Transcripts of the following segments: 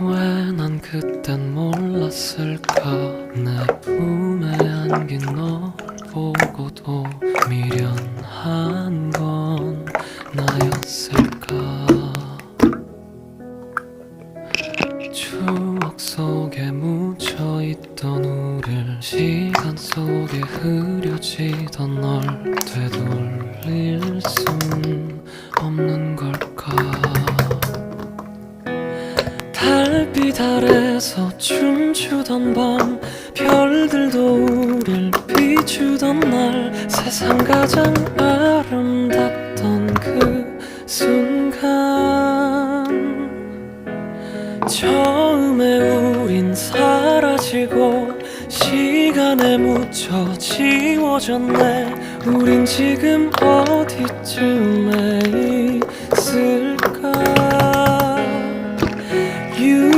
왜 난 그땐 몰랐을까? 내 품에 안긴 널 보고도 미련한 건 나였을까? 추억 속에 묻혀있던 우릴 시간 속에 흐려지던 널 되돌릴 순 없는 달빛 아래서 춤추던 밤 별들도 우릴 비추던 날 세상 가장 아름답던 그 순간. 처음에 우린 사라지고 시간에 묻혀 지워졌네. 우린 지금 어디쯤에 있을까? You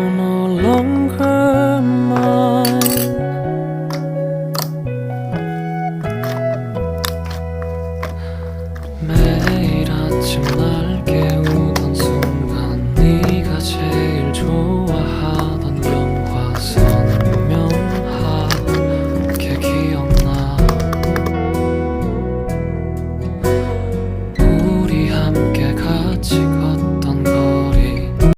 什么